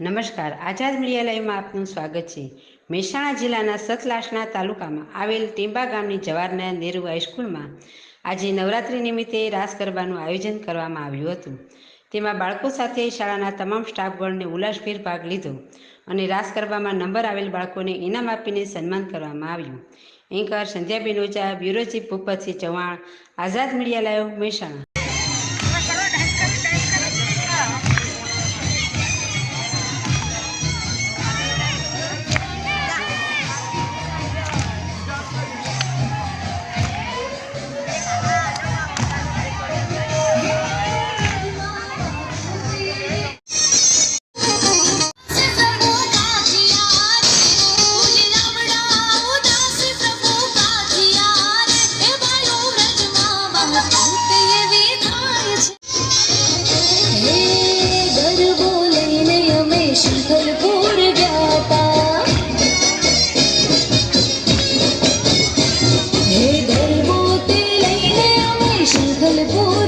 નમસ્કાર. આઝાદ મીડિયા લાઈવમાં આપનું સ્વાગત છે. મહેસાણા જિલ્લાના સતલાસણા તાલુકામાં આવેલ ટીંબા ગામની જવાહરના નેહરુ હાઈસ્કૂલમાં આજે નવરાત્રિ નિમિત્તે રાસ ગરબાનું આયોજન કરવામાં આવ્યું હતું. તેમાં બાળકો સાથે શાળાના તમામ સ્ટાફગણને ઉલ્લાસભેર ભાગ લીધો અને રાસ ગરબામાં નંબર આવેલ બાળકોને ઇનામ આપીને સન્માન કરવામાં આવ્યું. Anchor Sandhyaben Oza bureau chief Bhupatsinh Chauhan, Azad media live, Mehsana. 不。